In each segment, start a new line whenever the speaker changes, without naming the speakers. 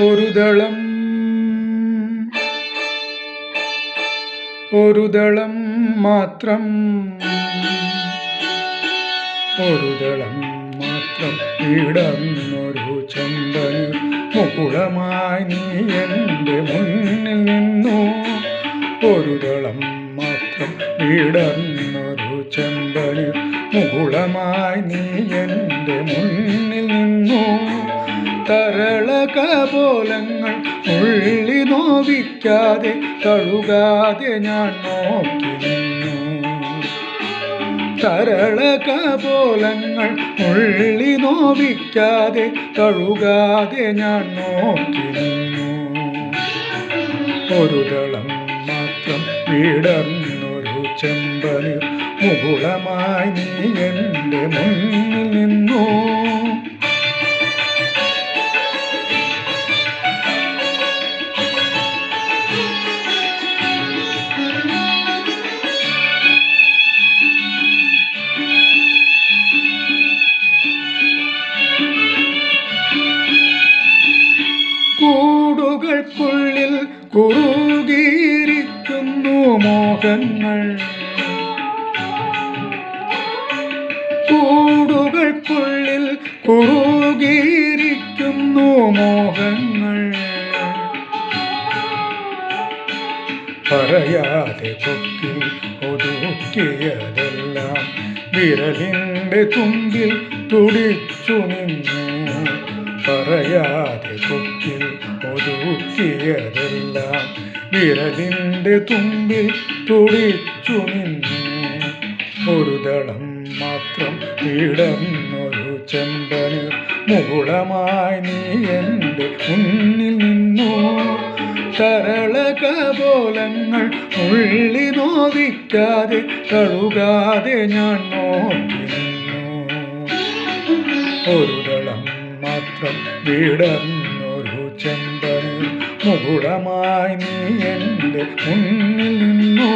ഒരു ദളം ഒരു ദളം മാത്രം. ഒരു ദളം മാത്രം ഇടന്നൊരു ചമ്പന് മുകുളമായി നീ എന്റെ മുന്നിൽ നിന്നു. ഒരു ദളം മാത്രം ഇടന്നൊരു ചെമ്പന് മുകുളമായി നീ തരളകപോലങ്ങൾ ഉള്ളി നോവിക്കാതെ തഴുകാതെ ഞാൻ നോക്കി നിന്നു. തരളകപോലങ്ങൾ ഉള്ളി നോവിക്കാതെ തഴുകാതെ ഞാൻ നോക്കി നിന്നു. ഒരു തളം മാത്രം വിടർന്നൊരു ചെമ്പലിൽ മുകുളമായി നീ എന്റെ മുന്നിൽ നിന്നു. കൂടുകൾക്കുള്ളിൽ കുറുകിയിരിക്കുന്നു മോഹങ്ങൾ. കൂടുകൾക്കുള്ളിൽ കുറുകിയിരിക്കുന്നു മോഹങ്ങൾ. പറയാതെ കൊക്കിൽ ഒതുക്കിയതെല്ലാം വിരലിന്റെ തുമ്പിൽ തുടിച്ചു നിന്നു. പറയാതെ കൊക്കിൽ ഒതുക്കിയതെല്ലാം വിരലിന്റെ തുമ്പിൽ തുടിച്ചു നിന്നു. ഒരു ദളം മാത്രം ഇടന്നൊരു ചെമ്പന് മുകുളമായി നീ എന്റെ മുന്നിൽ നിന്നു. തരളകപോലങ്ങൾ ഉള്ളി നോവിക്കാതെ കഴുകാതെ ഞാൻ നോക്കി നിന്നു. ഒരു ദളം മാത്രം വിടർന്നൊരു ചെമ്പന് മുകുളമായി നീ എന്റെ മുന്നിൽ നിന്നു.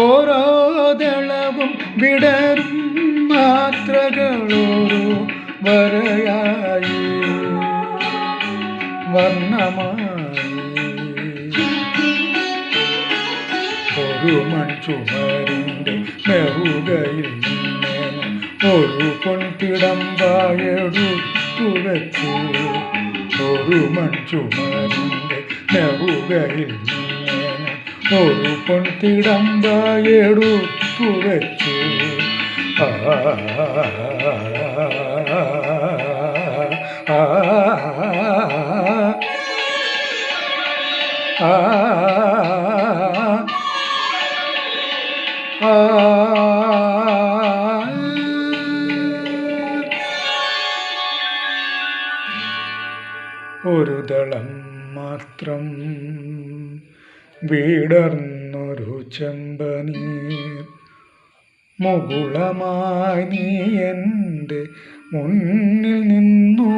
ഓരോ ദളവും വിടരും മാത്രകളോരോ വരയായി. വർണമായി. ഒരു മൺചുമരിന്റെ നിന്നേന് ഒരു പൊൻതിടമ്പായെടുത്തു വെച്ചു ഒരു മൺചുമരിന്റെ നിന്നേന് ഒരു പൊൻതിടമ്പായെടുത്തു വെച്ചു ആ ആ ആ ആ ഒരു ദളം മാത്രം വീടർന്നൊരു ചെമ്പനീർ മുകുളമായി നീ മുന്നിൽ നിന്നു.